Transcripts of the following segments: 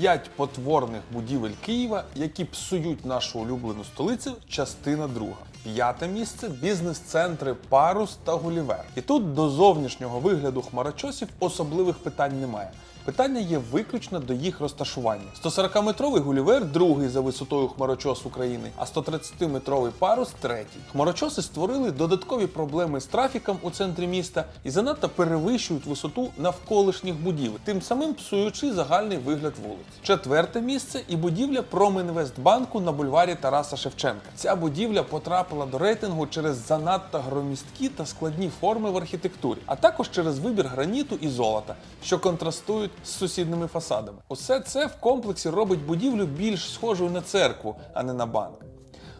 П'ять потворних будівель Києва, які псують нашу улюблену столицю, частина друга. П'яте місце бізнес-центри Парус та Гулівер. І тут до зовнішнього вигляду хмарочосів особливих питань немає. Питання є виключно до їх розташування. 140-метровий Гулівер другий за висотою хмарочос України, а 130-метровий парус третій. Хмарочоси створили додаткові проблеми з трафіком у центрі міста і занадто перевищують висоту навколишніх будівель, тим самим псуючи загальний вигляд вулиць. Четверте місце і будівля Промінвестбанку на бульварі Тараса Шевченка. Ця будівля потрапила до рейтингу через занадто громісткі та складні форми в архітектурі, а також через вибір граніту і золота, що контрастують з сусідними фасадами. Усе це в комплексі робить будівлю більш схожою на церкву, а не на банк.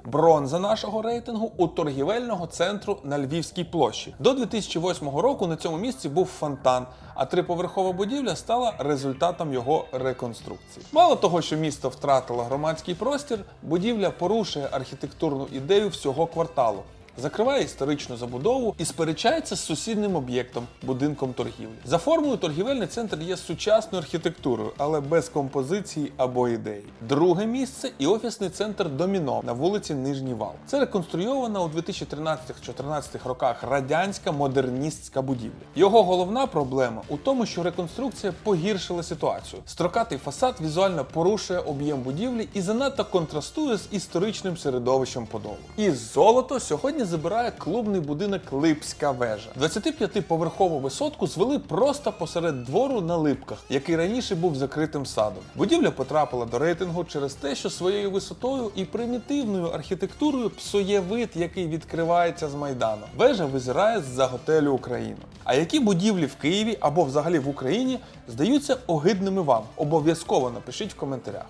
Бронза нашого рейтингу у торгівельного центру на Львівській площі. До 2008 року на цьому місці був фонтан, а триповерхова будівля стала результатом його реконструкції. Мало того, що місто втратило громадський простір, будівля порушує архітектурну ідею всього кварталу. Закриває історичну забудову і сперечається з сусіднім об'єктом будинком торгівлі. За формою торгівельний центр є сучасною архітектурою, але без композиції або ідеї. Друге місце і офісний центр Доміно на вулиці Нижній Вал. Це реконструйована у 2013-14 роках радянська модерністська будівля. Його головна проблема у тому, що реконструкція погіршила ситуацію. Строкатий фасад візуально порушує об'єм будівлі і занадто контрастує з історичним середовищем Подолу. І золото сьогодні забирає клубний будинок Липська вежа. 25-поверхову висотку звели просто посеред двору на липках, який раніше був закритим садом. Будівля потрапила до рейтингу через те, що своєю висотою і примітивною архітектурою псує вид, який відкривається з майдану. Вежа визирає з-за готелю Україна. А які будівлі в Києві або взагалі в Україні здаються огидними вам? Обов'язково напишіть в коментарях.